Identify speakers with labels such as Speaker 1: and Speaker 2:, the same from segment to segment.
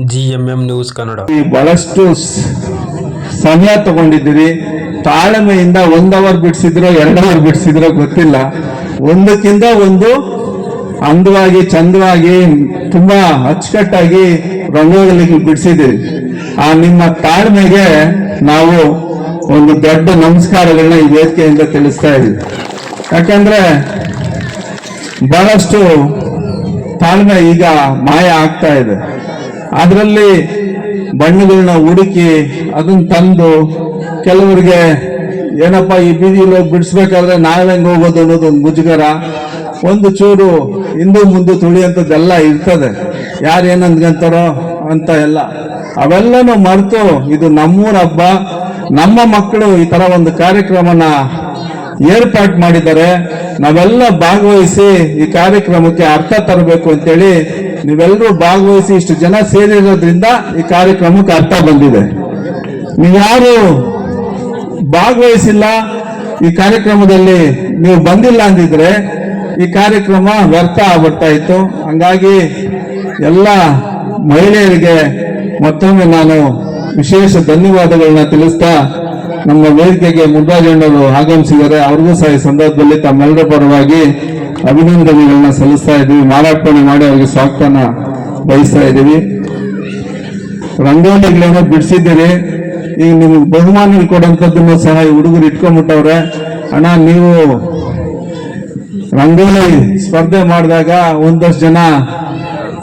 Speaker 1: G M M news Kannada.
Speaker 2: ಬಹಳಷ್ಟು ಸಮಯ ತಗೊಂಡಿದ್ದೀರಿ. ತಾಳ್ಮೆಯಿಂದ ಒಂದ್ ಅವರ್ ಬಿಡಿಸಿದ್ರೋ, ಎರಡ್ ಅವರ್ ಬಿಡಿಸಿದ್ರೋ ಗೊತ್ತಿಲ್ಲ. ಒಂದಕ್ಕಿಂತ ಒಂದು ಅಂದವಾಗಿ, ಚಂದವಾಗಿ, ತುಂಬಾ ಅಚ್ಚುಕಟ್ಟಾಗಿ ರಂಗೋಲಿ ಬಿಡಿಸಿದ್ದೀರಿ. ಆ ನಿಮ್ಮ ತಾಳ್ಮೆಗೆ ನಾವು ಒಂದು ದೊಡ್ಡ ನಮಸ್ಕಾರಗಳನ್ನ ಈ ವೇದಿಕೆಯಿಂದ ತಿಳಿಸ್ತಾ ಇದ್ದೀವಿ. ಯಾಕಂದ್ರೆ ಬಹಳಷ್ಟು ತಾಳ್ಮೆ ಈಗ ಮಾಯ ಆಗ್ತಾ ಇದೆ. ಅದರಲ್ಲಿ ಬಣ್ಣಗಳನ್ನ ಹುಡುಕಿ ಅದನ್ನ ತಂದು ಕೆಲವರಿಗೆ, ಏನಪ್ಪ ಈ ಬೀದಿలో ಬಿಡಿಸ್ಬೇಕಾದ್ರೆ ನಾವೇ ಹೆಂಗ್ ಹೋಗೋದು ಅನ್ನೋದು ಒಂದು ಮುಜುಗರ, ಒಂದು ಚೂರು ಹಿಂದೆ ಮುಂದೆ ತುಳಿಯಂಥದ್ದೆಲ್ಲ ಇರ್ತದೆ. ಯಾರು ಏನಂದ್ಕಂತಾರೋ ಅಂತ ಎಲ್ಲ. ಅವೆಲ್ಲನೂ ಮರೆತು ಇದು ನಮ್ಮೂರ ಹಬ್ಬ. ನಮ್ಮ ಮಕ್ಕಳು ಈ ತರ ಒಂದು ಕಾರ್ಯಕ್ರಮನ ಏರ್ಪಾಟ್ ಮಾಡಿದ್ದಾರೆ. ನಾವೆಲ್ಲ ಭಾಗವಹಿಸಿ ಈ ಕಾರ್ಯಕ್ರಮಕ್ಕೆ ಅರ್ಥ ತರಬೇಕು ಅಂತೇಳಿ ನೀವೆಲ್ಲರೂ ಭಾಗವಹಿಸಿ ಇಷ್ಟು ಜನ ಸೇರಿರೋದ್ರಿಂದ ಈ ಕಾರ್ಯಕ್ರಮಕ್ಕೆ ಅರ್ಥ ಬಂದಿದೆ. ನೀವ್ಯಾರು ಭಾಗವಹಿಸಿಲ್ಲ, ಈ ಕಾರ್ಯಕ್ರಮದಲ್ಲಿ ನೀವು ಬಂದಿಲ್ಲ ಅಂದಿದ್ರೆ ಈ ಕಾರ್ಯಕ್ರಮ ವ್ಯರ್ಥ ಆಗ್ಬಿಡ್ತಾ ಇತ್ತು. ಹಂಗಾಗಿ ಎಲ್ಲ ಮಹಿಳೆಯರಿಗೆ ಮತ್ತೊಮ್ಮೆ ನಾನು ವಿಶೇಷ ಧನ್ಯವಾದಗಳನ್ನ ತಿಳಿಸ್ತಾ ನಮ್ಮ ವೇದಿಕೆಗೆ ಮುದ್ದಾಜಣ್ಣರು ಆಗಮಿಸಿದರೆ ಅವ್ರಿಗೂ ಸಹ ಈ ಸಂದರ್ಭದಲ್ಲಿ ತಮ್ಮೆಲ್ಲರ ಪರವಾಗಿ ಅಭಿನಂದನೆಗಳನ್ನ ಸಲ್ಲಿಸ್ತಾ ಇದ್ದೀವಿ. ಮಾಲಾರ್ಪಣೆ ಮಾಡಿ ಅವರಿಗೆ ಸ್ವಾಗತನ ಬಯಸ್ತಾ ಇದ್ದೀವಿ. ರಂಗೋಲಿಗಳೇನೋ ಬಿಡಿಸಿದ್ದೀರಿ. ಈಗ ನಿಮ್ಗೆ ಬಹುಮಾನ ಕೊಡುವಂಥದ್ದನ್ನು ಸಹ ಈ ಹುಡುಗರು ಇಟ್ಕೊಂಡ್ಬಿಟ್ಟವ್ರೆ. ಅಣ್ಣ, ನೀವು ರಂಗೋಲಿ ಸ್ಪರ್ಧೆ ಮಾಡಿದಾಗ ಒಂದಷ್ಟು ಜನ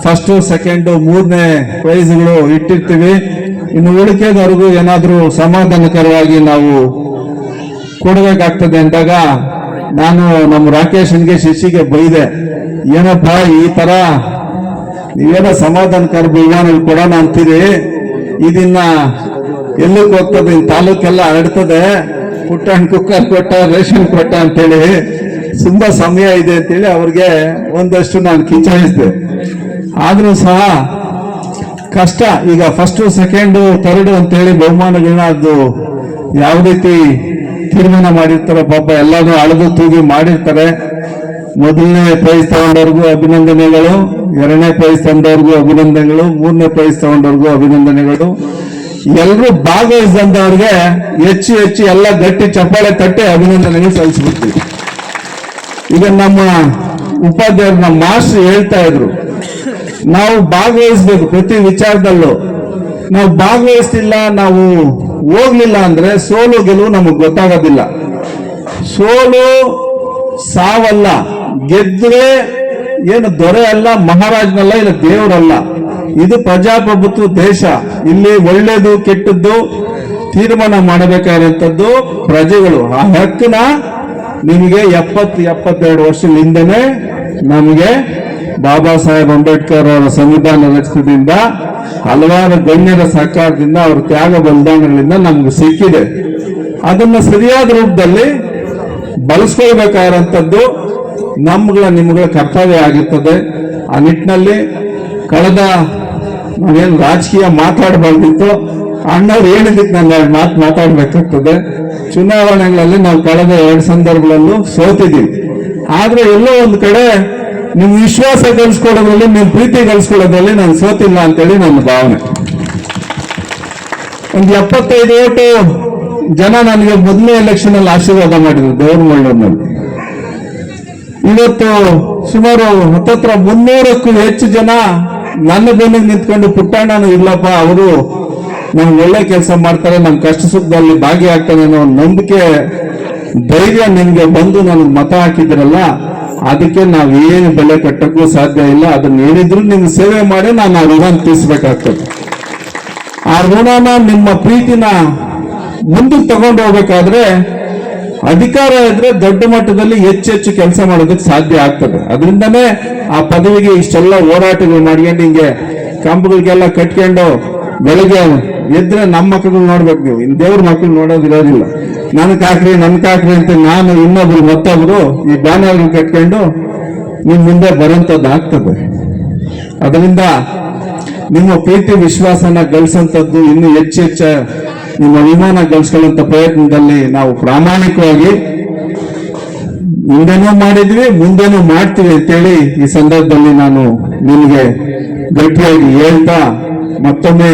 Speaker 2: ಫಸ್ಟು, ಸೆಕೆಂಡು, ಮೂರನೇ ಪ್ರೈಸ್ಗಳು ಇಟ್ಟಿರ್ತೀವಿ. ಇನ್ನು ಉಳಿಕೆದವರೆಗೂ ಏನಾದರೂ ಸಮಾಧಾನಕರವಾಗಿ ನಾವು ಕೊಡಬೇಕಾಗ್ತದೆ ಅಂದಾಗ ನಾನು ನಮ್ಮ ರಾಕೇಶನ್ಗೆ ಶಿಶಿಗೆ ಬೈದೆ, ಏನಪ್ಪ ಈ ತರ? ನೀವೇನೋ ಸಮಾಧಾನಕಾರ ಬಹುಮಾನಗಳು ಕೊಡೋಣ ಅಂತೀರಿ? ಇದನ್ನ ಎಲ್ಲಕ್ಕೆ ಹೋಗ್ತದೆ? ತಾಲೂಕೆಲ್ಲ ಹರಡ್ತದೆ ಪುಟ್ಟ ಹಣ್ಣು ಕುಕ್ಕರ್ ಕೊಟ್ಟ, ರೇಷನ್ ಕೊಟ್ಟ ಅಂತೇಳಿ ತುಂಬಾ ಸಮಯ ಇದೆ ಅಂತೇಳಿ ಅವ್ರಿಗೆ ಒಂದಷ್ಟು ನಾನು ಕಿಂಚಾಯಿಸಿದೆ ಆದ್ರೂ ಸಹ ಕಷ್ಟ. ಈಗ ಫಸ್ಟ್ ಸೆಕೆಂಡ್ ಥರ್ಡ್ ಅಂತೇಳಿ ಬಹುಮಾನಗಳನ್ನ ಅದು ಯಾವ ರೀತಿ ತೀರ್ಮಾನ ಮಾಡಿರ್ತಾರೆ, ಪಾಪ ಎಲ್ಲಾನು ಅಳದು ತೂಗಿ ಮಾಡಿರ್ತಾರೆ. ಮೊದಲನೇ ಪ್ರೈಸ್ ತಗೊಂಡವ್ರಿಗೂ ಅಭಿನಂದನೆಗಳು, ಎರಡನೇ ಪ್ರೈಸ್ ತಂದವ್ರಿಗೂ ಅಭಿನಂದನೆಗಳು, ಮೂರನೇ ಪ್ರೈಸ್ ತಗೊಂಡವ್ರಿಗೂ ಅಭಿನಂದನೆಗಳು. ಎಲ್ಲರೂ ಭಾಗವಹಿಸಿದಂತವ್ರಿಗೆ ಹೆಚ್ಚು ಹೆಚ್ಚು ಎಲ್ಲ ಗಟ್ಟಿ ಚಪ್ಪಾಳೆ ತಟ್ಟಿ ಅಭಿನಂದನೆಗಳು ಸಲ್ಲಿಸ್ಬಿಡ್ತೀವಿ. ಈಗ ನಮ್ಮ ಉಪಾಧ್ಯಾಯರು, ನಮ್ಮ ಮಾಸ್ಟರ್ ಹೇಳ್ತಾ ಇದ್ರು, ನಾವು ಭಾಗವಹಿಸ್ಬೇಕು ಪ್ರತಿ ವಿಚಾರದಲ್ಲೂ. ನಾವು ಭಾಗವಹಿಸ್ತಿಲ್ಲ ನಾವು ಹೋಗ್ಲಿಲ್ಲ ಅಂದ್ರೆ ಸೋಲು ಗೆಲುವು ನಮಗೆ ಗೊತ್ತಾಗೋದಿಲ್ಲ. ಸೋಲು ಸಾವಲ್ಲ ಗೆದ್ರೆ ಏನು ದೊರೆ ಅಲ್ಲ, ಮಹಾರಾಜನಲ್ಲ, ಇಲ್ಲ ದೇವರಲ್ಲ. ಇದು ಪ್ರಜಾಪ್ರಭುತ್ವ ದೇಶ. ಇಲ್ಲಿ ಒಳ್ಳೇದು, ಕೆಟ್ಟದ್ದು ತೀರ್ಮಾನ ಮಾಡಬೇಕಾದಂಥದ್ದು ಪ್ರಜೆಗಳು. ಆ ಹಕ್ಕನ್ನ ನಿಮಗೆ ಎಪ್ಪತ್ತು, ಎಪ್ಪತ್ತೆರಡು ವರ್ಷದ ನಮಗೆ ಬಾಬಾ ಸಾಹೇಬ್ ಅಂಬೇಡ್ಕರ್ ಅವರ ಸಂವಿಧಾನ ರಚಿತದಿಂದ ಹಲವಾರು ಗಣ್ಯರ ಸಹಕಾರದಿಂದ ಅವರ ತ್ಯಾಗ ಬಲಿದಾನಗಳಿಂದ ನಮ್ಗೆ ಸಿಕ್ಕಿದೆ. ಅದನ್ನ ಸರಿಯಾದ ರೂಪದಲ್ಲಿ ಬಳಸ್ಕೊಳ್ಬೇಕಾದಂಥದ್ದು ನಮ್ಗಳ ನಿಮ್ಗಳ ಕರ್ತವ್ಯ ಆಗಿರ್ತದೆ. ಆ ನಿಟ್ಟಿನಲ್ಲಿ ಕಳೆದ ನಾವೇನು ರಾಜಕೀಯ ಮಾತಾಡಬಾರ್ದಿತ್ತು, ಅಣ್ಣವ್ರು ಹೇಳಿದ್ದಕ್ಕೆ ನಾನು ಎರಡು ಮಾತು ಮಾತಾಡಬೇಕಾಗ್ತದೆ. ಚುನಾವಣೆಗಳಲ್ಲಿ ನಾವು ಕಳೆದ ಎರಡು ಸಂದರ್ಭಗಳಲ್ಲೂ ಸೋತಿದ್ದೀವಿ. ಆದ್ರೆ ಎಲ್ಲೋ ಒಂದು ಕಡೆ ನಿಮ್ ವಿಶ್ವಾಸ ಗಳಿಸ್ಕೊಳ್ಳೋದ್ರಲ್ಲಿ ನಿಮ್ ಪ್ರೀತಿ ಗಳಿಸ್ಕೊಳ್ಳೋದ್ರಲ್ಲಿ ನಾನು ಸೋತಿಲ್ಲ ಅಂತೇಳಿ ನನ್ನ ಭಾವನೆ. ಒಂದು ಎಪ್ಪತ್ತೈದು ಓಟು ಜನ ನನಗೆ ಮೊದಲನೇ ಎಲೆಕ್ಷನ್ ಅಲ್ಲಿ ಆಶೀರ್ವಾದ ಮಾಡಿದ್ರು ದೇವರಮಳ್ಳೂರಿನಲ್ಲಿ ಇವತ್ತು ಸುಮಾರು ಹತ್ತತ್ರ ಮುನ್ನೂರಕ್ಕೂ ಹೆಚ್ಚು ಜನ ನನ್ನ ಬೆನ್ನಿಗೆ ನಿಂತ್ಕೊಂಡು ಪುಟ್ಟಣ್ಣನು ಇಲ್ಲಪ್ಪ, ಅವರು ನಮ್ಗೆ ಒಳ್ಳೆ ಕೆಲಸ ಮಾಡ್ತಾರೆ ನಮ್ಮ ಕಷ್ಟ ಸುಖದಲ್ಲಿ ಭಾಗಿಯಾಗ್ತಾನೆ ಅನ್ನೋ ನಂಬಿಕೆ, ಧೈರ್ಯ ನಿಮ್ಗೆ ಬಂದು ನನಗೆ ಮತ ಹಾಕಿದ್ರಲ್ಲ ಅದಕ್ಕೆ ನಾವ್ ಏನು ಬೆಲೆ ಕಟ್ಟಕ್ಕೂ ಸಾಧ್ಯ ಇಲ್ಲ. ಅದನ್ನ ಏನಿದ್ರು ನಿಮ್ ಸೇವೆ ಮಾಡಿ ನಾನು ಆ ಋಣ ತೀರ್ಸ್ಬೇಕಾಗ್ತದೆ. ಆ ಋಣನ ನಿಮ್ಮ ಪ್ರೀತಿನ ಮುಂದಕ್ಕೆ ತಗೊಂಡು ಹೋಗ್ಬೇಕಾದ್ರೆ ಅಧಿಕಾರ ಇದ್ರೆ ದೊಡ್ಡ ಮಟ್ಟದಲ್ಲಿ ಹೆಚ್ಚು ಹೆಚ್ಚು ಕೆಲಸ ಮಾಡೋದಕ್ಕೆ ಸಾಧ್ಯ ಆಗ್ತದೆ. ಅದರಿಂದನೇ ಆ ಪದವಿಗೆ ಇಷ್ಟೆಲ್ಲ ಹೋರಾಟಗಳು ಮಾಡ್ಕೊಂಡು ಹಿಂಗೆ ಕಂಬಗಳಿಗೆಲ್ಲ ಕಟ್ಕೊಂಡು ಬೆಳಗ್ಗೆ ಎದ್ರೆ ನಮ್ಮ ಮಕ್ಕಳು ನೋಡ್ಬೇಕು ನೀವು. ಇನ್ ದೇವ್ರ ಮಕ್ಕಳು ನೋಡೋದಿರೋದಿಲ್ಲ ನನ್ಗೆ ಹಾಕ್ರಿ ನನ್ಗೆ ಅಂತ ನಾನು ಇನ್ನೊಬ್ರು ಮತ್ತೊಬ್ರು ಈ ಬ್ಯಾನರ್ ಕಟ್ಕೊಂಡು ನಿಮ್ ಮುಂದೆ ಬರೋಂಥದ್ದು ಆಗ್ತದೆ. ಅದರಿಂದ ನಿಮ್ಮ ಪ್ರೀತಿ ವಿಶ್ವಾಸನ ಗಳಿಸಂತದ್ದು ಇನ್ನು ಹೆಚ್ಚು ಹೆಚ್ಚ ನಿಮ್ಮ ಅಭಿಮಾನ ಗಳಿಸ್ಕೊಳ್ಳುವಂತ ಪ್ರಯತ್ನದಲ್ಲಿ ನಾವು ಪ್ರಾಮಾಣಿಕವಾಗಿ ಹಿಂದೆನೂ ಮಾಡಿದ್ವಿ, ಮುಂದೆನೂ ಮಾಡ್ತೀವಿ ಅಂತೇಳಿ ಈ ಸಂದರ್ಭದಲ್ಲಿ ನಾನು ನಿಮಗೆ ಗಟ್ಟಿಯಾಗಿ ಹೇಳ್ತಾ ಮತ್ತೊಮ್ಮೆ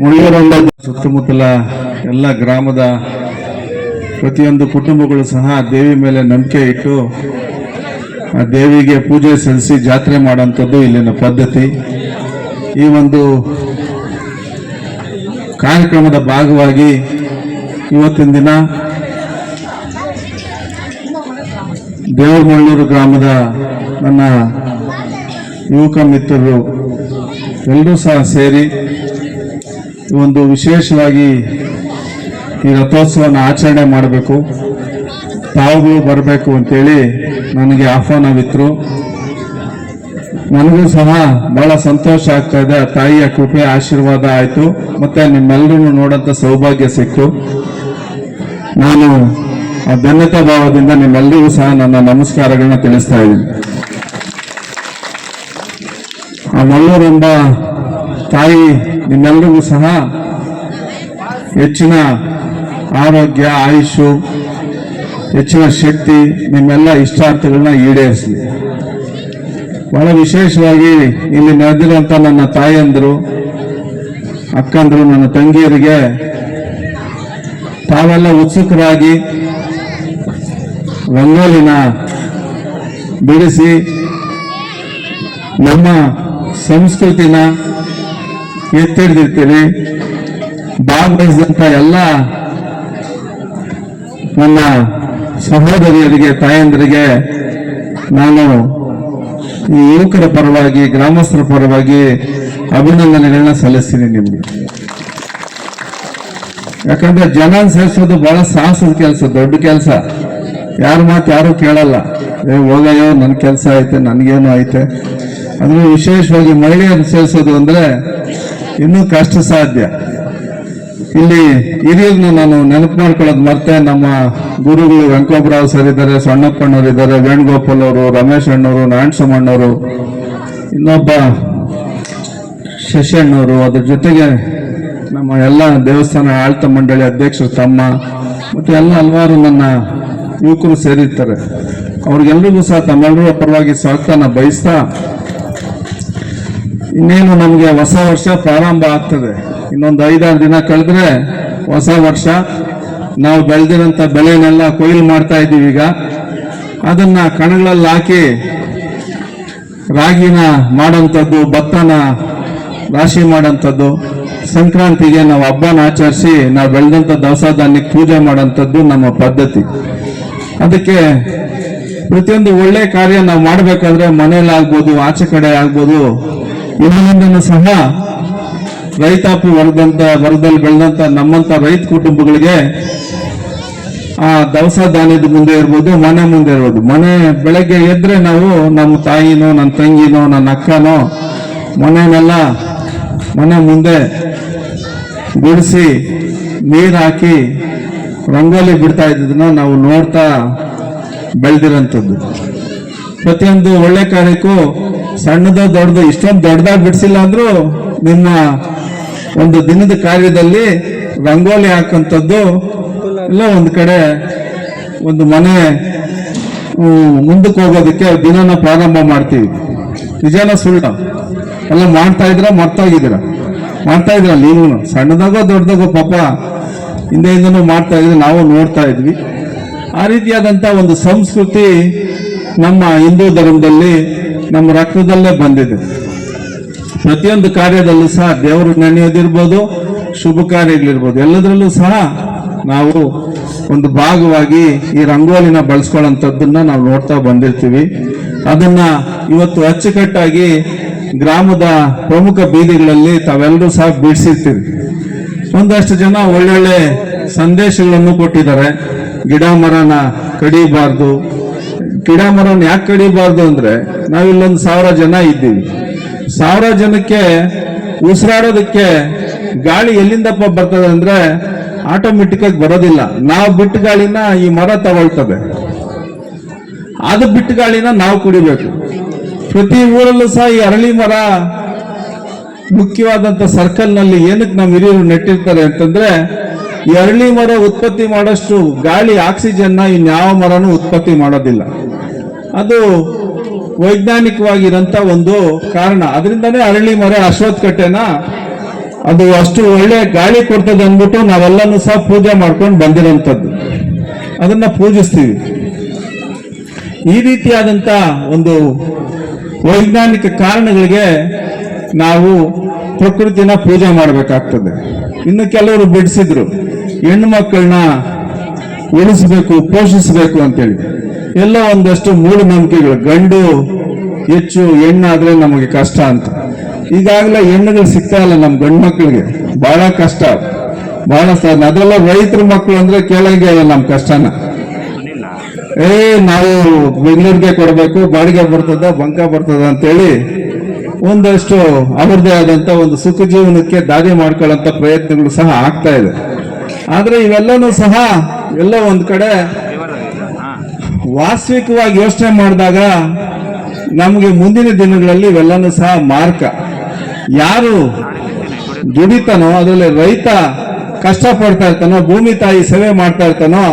Speaker 2: ಮುಳಿಯರಂಡ ಸುತ್ತಮುತ್ತಲ ಎಲ್ಲ ಗ್ರಾಮದ ಪ್ರತಿಯೊಂದು ಕುಟುಂಬಗಳು ಸಹ ದೇವಿ ಮೇಲೆ ನಂಬಿಕೆ ಇಟ್ಟು ಆ ದೇವಿಗೆ ಪೂಜೆ ಸಲ್ಲಿಸಿ ಜಾತ್ರೆ ಮಾಡುವಂಥದ್ದು ಇಲ್ಲಿನ ಪದ್ಧತಿ. ಈ ಒಂದು ಕಾರ್ಯಕ್ರಮದ ಭಾಗವಾಗಿ ಇವತ್ತಿನ ದಿನ ದೇವಮಳ್ಳೂರು ಗ್ರಾಮದ ನನ್ನ ಯುವಕ ಮಿತ್ರರು ಎಲ್ಲರೂ ಸಹ ಸೇರಿ ಒಂದು ವಿಶೇಷವಾಗಿ ಈ ರಥೋತ್ಸವನ ಆಚರಣೆ ಮಾಡಬೇಕು. ತಾವುಗಳು ಬರಬೇಕು ಅಂತೇಳಿ ನನಗೆ ಆಹ್ವಾನವಿತ್ತು. ನನಗೂ ಸಹ ಬಹಳ ಸಂತೋಷ ಆಗ್ತಾ ಇದೆ. ತಾಯಿಯ ಕೃಪೆ, ಆಶೀರ್ವಾದ ಆಯಿತು. ಮತ್ತೆ ನಿಮ್ಮೆಲ್ಲರೂ ನೋಡಂತ ಸೌಭಾಗ್ಯ ಸಿಕ್ತು. ನಾನು ಆ ಧನ್ಯತಾ ಭಾವದಿಂದ ನಿಮ್ಮೆಲ್ಲರಿಗೂ ಸಹ ನನ್ನ ನಮಸ್ಕಾರಗಳನ್ನ ತಿಳಿಸ್ತಾ ಇದ್ದೀನಿ. ಮಲ್ಲೂರೆಂಬ ತಾಯಿ ನಿಮ್ಮೆಲ್ಲರಿಗೂ ಸಹ ಹೆಚ್ಚಿನ ಆರೋಗ್ಯ, ಆಯುಷು, ಹೆಚ್ಚಿನ ಶಕ್ತಿ ನಿಮ್ಮೆಲ್ಲ ಇಷ್ಟಾರ್ಥಗಳನ್ನ ಈಡೇರಿಸಲಿ. ಬಹಳ ವಿಶೇಷವಾಗಿ ಇಲ್ಲಿ ನಡೆದಿರುವಂಥ ನನ್ನ ತಾಯಂದರು ಅಕ್ಕಂದರು, ನನ್ನ ತಂಗಿಯರಿಗೆ ತಾವೆಲ್ಲ ಉತ್ಸುಕರಾಗಿ ರಂಗೋಲಿನ ಬಿಡಿಸಿ ನಮ್ಮ ಸಂಸ್ಕೃತಿನ ಎತ್ತಿಡ್ದಿರ್ತೀವಿ ಭಾಗವಹಿಸಿದಂಥ ಎಲ್ಲ ನನ್ನ ಸಹೋದರಿಯರಿಗೆ, ತಾಯಂದರಿಗೆ ನಾನು ಈ ಯುವಕರ ಪರವಾಗಿ, ಗ್ರಾಮಸ್ಥರ ಪರವಾಗಿ ಅಭಿನಂದನೆಗಳನ್ನ ಸಲ್ಲಿಸ್ತೀನಿ ನಿಮಗೆ. ಯಾಕಂದ್ರೆ ಜನ ಸೇರಿಸೋದು ಬಹಳ ಸಾಹಸದ ಕೆಲಸ, ದೊಡ್ಡ ಕೆಲಸ. ಯಾರ ಮಾತು ಯಾರು ಕೇಳಲ್ಲ. ಹೋಗಯ್ಯೋ ನನ್ನ ಕೆಲಸ ಐತೆ, ನನಗೇನು ಐತೆ? ಅಂದ್ರೆ ವಿಶೇಷವಾಗಿ ಮಹಿಳೆಯನ್ನು ಸೇರಿಸೋದು ಅಂದ್ರೆ ಇನ್ನೂ ಕಷ್ಟ ಸಾಧ್ಯ. ಇಲ್ಲಿ ಹಿರಿಯರನ್ನ ನಾನು ನೆನಪು ಮಾಡ್ಕೊಳ್ಳೋದು ಮತ್ತೆ ನಮ್ಮ ಗುರುಗಳು ವೆಂಕಟರಾವ್ ಸರ್ ಇದ್ದಾರೆ ಸಣ್ಣಪ್ಪಣ್ಣವ್ರು ಇದ್ದಾರೆ, ವೇಣುಗೋಪಾಲ್ ಅವರು, ರಮೇಶ್ ಅಣ್ಣವರು ನಾರಾಯಣಸಮ್ಮಣ್ಣವರು ಇನ್ನೊಬ್ಬ ಶಶಿ ಅಣ್ಣವರು ಅದ್ರ ಜೊತೆಗೆ ನಮ್ಮ ಎಲ್ಲ ದೇವಸ್ಥಾನ ಆಳ್ತ ಮಂಡಳಿ ಅಧ್ಯಕ್ಷರು ತಮ್ಮ, ಮತ್ತೆ ಎಲ್ಲ ಹಲವಾರು ನನ್ನ ಯುವಕರು ಸೇರಿರ್ತಾರೆ. ಅವ್ರಿಗೆಲ್ರಿಗೂ ಸಹ ತಮ್ಮೆಲ್ಲರ ಪರವಾಗಿ ಸಹಕಾರ ಬಯಸ್ತಾ ಇನ್ನೇನು ನಮಗೆ ಹೊಸ ವರ್ಷ ಪ್ರಾರಂಭ ಆಗ್ತದೆ. ಇನ್ನೊಂದು ಐದಾರು ದಿನ ಕಳೆದ್ರೆ ಹೊಸ ವರ್ಷ. ನಾವು ಬೆಳೆದಿರೋಂಥ ಬೆಳೆನೆಲ್ಲ ಕೊಯ್ಲು ಮಾಡ್ತಾ ಇದ್ದೀವಿ ಈಗ. ಅದನ್ನ ಕಣಗಳಲ್ಲಿ ಹಾಕಿ ರಾಗಿನ ಮಾಡೋಂಥದ್ದು ಭತ್ತನ ರಾಶಿ ಮಾಡೋಂಥದ್ದು ಸಂಕ್ರಾಂತಿಗೆ ನಾವು ಹಬ್ಬನ ಆಚರಿಸಿ ನಾವು ಬೆಳೆದಂಥ ದವಸ ಧಾನ್ಯಕ್ಕೆ ಪೂಜೆ ಮಾಡೋಂಥದ್ದು ನಮ್ಮ ಪದ್ಧತಿ. ಅದಕ್ಕೆ ಪ್ರತಿಯೊಂದು ಒಳ್ಳೆ ಕಾರ್ಯ ನಾವು ಮಾಡಬೇಕಾದ್ರೆ ಮನೇಲಿ ಆಗ್ಬೋದು ಆಚೆ ಕಡೆ ಆಗ್ಬೋದು ಇನ್ನೊಂದನ್ನು ಸಹ ರೈತಾಪಿ ವರ್ಗದಂತ ವರ್ಗದಲ್ಲಿ ಬೆಳೆದಂತ ನಮ್ಮಂತ ರೈತ ಕುಟುಂಬಗಳಿಗೆ ಆ ದವಸ ಧಾನ್ಯದ ಮುಂದೆ ಇರ್ಬೋದು, ಮನೆ ಮುಂದೆ ಇರ್ಬೋದು. ಮನೆ ಬೆಳಗ್ಗೆ ಎದ್ರೆ ನಾವು ನಮ್ಮ ತಾಯಿನೋ ನನ್ನ ತಂಗಿನೋ, ನನ್ನ ಅಕ್ಕನೋ ಮನೆನೆಲ್ಲ ಮನೆ ಮುಂದೆ ಗುಡಿಸಿ ನೀರು ಹಾಕಿ ರಂಗೋಲಿ ಬಿಡ್ತಾ ಇದ್ದದನ್ನ ನಾವು ನೋಡ್ತಾ ಬೆಳೆದಿರೋಂಥದ್ದು. ಪ್ರತಿಯೊಂದು ಒಳ್ಳೆ ಕಾರ್ಯಕ್ಕೂ ಸಣ್ಣದ ದೊಡ್ಡದು ಇಷ್ಟೊಂದು ದೊಡ್ಡದಾಗಿ ಬಿಡಿಸಿಲ್ಲ ಅಂದ್ರೂ ನಿಮ್ಮ ಒಂದು ದಿನದ ಕಾರ್ಯದಲ್ಲಿ ರಂಗೋಲಿ ಹಾಕಂಥದ್ದು ಎಲ್ಲ ಒಂದು ಕಡೆ ಒಂದು ಮನೆ ಮುಂದಕ್ಕೆ ಹೋಗೋದಕ್ಕೆ ದಿನನ ಪ್ರಾರಂಭ ಮಾಡ್ತೀವಿ. ನಿಜಾನ ಸುಳ್ಳ. ಎಲ್ಲ ಮಾಡ್ತಾ ಇದ್ರ, ಮರ್ತೋಗಿದ್ದೀರ. ಮಾಡ್ತಾ ಇದ್ರಲ್ಲ ನೀವು ಸಣ್ಣದಾಗೋ ದೊಡ್ಡದಾಗೋ ಪಾಪ ಹಿಂದೆಯಿಂದನೂ ಮಾಡ್ತಾ ಇದ್ರೆ, ನಾವು ನೋಡ್ತಾ ಇದ್ವಿ. ಆ ರೀತಿಯಾದಂಥ ಒಂದು ಸಂಸ್ಕೃತಿ ನಮ್ಮ ಹಿಂದೂ ಧರ್ಮದಲ್ಲಿ ನಮ್ಮ ರಕ್ತದಲ್ಲೇ ಬಂದಿದೆ. ಪ್ರತಿಯೊಂದು ಕಾರ್ಯದಲ್ಲೂ ಸಹ ದೇವರು ನೆನೆಯೋದಿರ್ಬೋದು, ಶುಭ ಕಾರ್ಯಗಳಿರ್ಬೋದು. ಎಲ್ಲದರಲ್ಲೂ ಸಹ ನಾವು ಒಂದು ಭಾಗವಾಗಿ ಈ ರಂಗೋಲಿನ ಬಳಸ್ಕೊಳ್ಳೋಂಥದ್ದನ್ನ ನಾವು ನೋಡ್ತಾ ಬಂದಿರ್ತೀವಿ. ಅದನ್ನ ಇವತ್ತು ಅಚ್ಚುಕಟ್ಟಾಗಿ ಗ್ರಾಮದ ಪ್ರಮುಖ ಬೀದಿಗಳಲ್ಲಿ ತಾವೆಲ್ಲರೂ ಸಹ ಬಿಡಿಸಿರ್ತೀವಿ ಒಂದಷ್ಟು ಜನ ಒಳ್ಳೊಳ್ಳೆ ಸಂದೇಶಗಳನ್ನು ಕೊಟ್ಟಿದ್ದಾರೆ. ಗಿಡ ಮರನ ಕಡಿಬಾರ್ದು ಗಿಡ ಮರನ ಯಾಕೆ ಕಡಿಬಾರ್ದು ಅಂದ್ರೆ ನಾವಿಲ್ಲೊಂದು ಸಾವಿರ ಜನ ಇದ್ದೀವಿ. ಸಾವಿರ ಜನಕ್ಕೆ ಉಸಿರಾಡೋದಕ್ಕೆ ಗಾಳಿ ಎಲ್ಲಿಂದಪ್ಪ ಬರ್ತದೆ ಅಂದ್ರೆ ಆಟೋಮೆಟಿಕ್ ಆಗಿ ಬರೋದಿಲ್ಲ. ನಾವು ಬಿಟ್ಟು ಗಾಳಿನ ಈ ಮರ ತಗೊಳ್ತದೆ. ಅದು ಬಿಟ್ಟು ಗಾಳಿನ ನಾವು ಕುಡಿಬೇಕು. ಪ್ರತಿ ಊರಲ್ಲೂ ಸಹ ಈ ಅರಳಿ ಮರ ಮುಖ್ಯವಾದಂತ ಸರ್ಕಲ್ನಲ್ಲಿ ಏನಕ್ಕೆ ನಮ್ಮ ಹಿರಿಯರು ನೆಟ್ಟಿರ್ತಾರೆ ಅಂತಂದ್ರೆ, ಈ ಅರಳಿ ಮರ ಉತ್ಪತ್ತಿ ಮಾಡೋಷ್ಟು ಗಾಳಿ ಆಕ್ಸಿಜನ್ ಇನ್ಯಾವ ಮರನೂ ಉತ್ಪತ್ತಿ ಮಾಡೋದಿಲ್ಲ. ಅದು ವೈಜ್ಞಾನಿಕವಾಗಿರಂತ ಒಂದು ಕಾರಣ. ಅದರಿಂದನೇ ಅರಳಿ ಮರ ಅಶ್ವತ್ಥಕಟ್ಟೆನ ಅದು ಅಷ್ಟು ಒಳ್ಳೆ ಗಾಳಿ ಕೊಡ್ತದೆ ಅಂದ್ಬಿಟ್ಟು ನಾವೆಲ್ಲನೂ ಸಹ ಪೂಜೆ ಮಾಡ್ಕೊಂಡು ಬಂದಿರೋಂಥದ್ದು. ಅದನ್ನ ಪೂಜಿಸ್ತೀವಿ. ಈ ರೀತಿಯಾದಂತ ಒಂದು ವೈಜ್ಞಾನಿಕ ಕಾರಣಗಳಿಗೆ ನಾವು ಪ್ರಕೃತಿನ ಪೂಜೆ ಮಾಡಬೇಕಾಗ್ತದೆ. ಇನ್ನು ಕೆಲವರು ಬಿಡಿಸಿದ್ರು, ಹೆಣ್ಣು ಮಕ್ಕಳನ್ನ ಉಳಿಸ್ಬೇಕು, ಪೋಷಿಸಬೇಕು ಅಂತೇಳಿ. ಎಲ್ಲೋ ಒಂದಷ್ಟು ಮೂಢನಂಬಿಕೆಗಳು ಗಂಡು, ಹೆಚ್ಚು, ಹೆಣ್ಣಾದ್ರೆ ನಮಗೆ ಕಷ್ಟ ಅಂತ. ಈಗಾಗಲೇ ಹೆಣ್ಣುಗಳು ಸಿಗ್ತಾ ಇಲ್ಲ ನಮ್ಮ ಗಂಡು ಮಕ್ಕಳಿಗೆ. ಬಹಳ ಕಷ್ಟ. ಬಹಳ ಸಾಧನ ಅದೆಲ್ಲ ರೈತರ ಮಕ್ಕಳು ಅಂದ್ರೆ ಕೇಳಂಗೆ ನಮ್ಮ ಕಷ್ಟನ. ಏ, ನಾವು ಬೆಂಗಳೂರಿಗೆ ಕೊಡಬೇಕು, ಬಾಡಿಗೆ ಬರ್ತದ, ಬಂಕ ಬರ್ತದ ಅಂತೇಳಿ ಒಂದಷ್ಟು ಅವರದೇ ಆದಂತ ಒಂದು ಸುಖ ಜೀವನಕ್ಕೆ ದಾರಿ ಮಾಡ್ಕೊಳ್ಳೋಂಥ ಪ್ರಯತ್ನಗಳು ಸಹ ಆಗ್ತಾ ಇದೆ. ಆದ್ರೆ ಇವೆಲ್ಲನೂ ಸಹ ಎಲ್ಲ ಒಂದ್ ಕಡೆ ವಾಸ್ತವಿಕವಾಗಿ ಯೋಚನೆ ಮಾಡಿದಾಗ ನಮಗೆ ಮುಂದಿನ ದಿನಗಳಲ್ಲಿ ಇವೆಲ್ಲನೂ ಸಹ ಮಾರ್ಕ. ಯಾರು ದುಡಿತಾನೋ, ಅದರಲ್ಲಿ ರೈತ ಕಷ್ಟ ಪಡ್ತಾ ಇರ್ತಾನೋ, ಭೂಮಿ ತಾಯಿ ಸೇವೆ ಮಾಡ್ತಾ ಇರ್ತಾನೋ,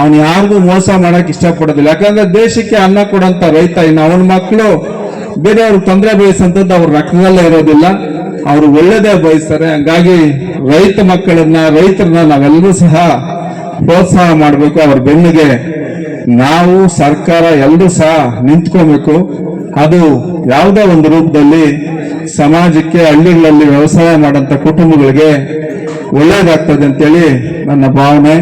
Speaker 2: ಅವನು ಯಾರಿಗೂ ಮೋಸ ಮಾಡಕ್ ಇಷ್ಟಪಡೋದಿಲ್ಲ. ಯಾಕಂದ್ರೆ ದೇಶಕ್ಕೆ ಅನ್ನ ಕೊಡಂತ ರೈತ ಇನ್ನು ಅವನ ಮಕ್ಕಳು ಬೇರೆಯವ್ರಿಗೆ ತೊಂದರೆ ಬಯಸಂತದ್ದು ಅವ್ರ ರಕ್ತದಲ್ಲೇ ಇರೋದಿಲ್ಲ. ಅವರು ಒಳ್ಳೇದೇ ಬಯಸ್ತಾರೆ. ಹಂಗಾಗಿ ರೈತ ಮಕ್ಕಳನ್ನ, ರೈತರನ್ನ ನಾವೆಲ್ಲರೂ ಸಹ ಪ್ರೋತ್ಸಾಹ ಮಾಡಬೇಕು. ಅವ್ರ ಬೆನ್ನಿಗೆ ನಾವು ಸರ್ಕಾರ ಎಲ್ಲರೂ ಸಹ ನಿಂತ್ಕೋಬೇಕು. ಅದು ಯಾವುದೇ ಒಂದು ರೂಪದಲ್ಲಿ ಸಮಾಜಕ್ಕೆ ಹಳ್ಳಿಗಳಲ್ಲಿ ವ್ಯವಸಾಯ ಮಾಡಂತ ಕುಟುಂಬಗಳಿಗೆ ಒಳ್ಳೇದಾಗ್ತದೆ ಅಂತೇಳಿ ನನ್ನ ಭಾವನೆ.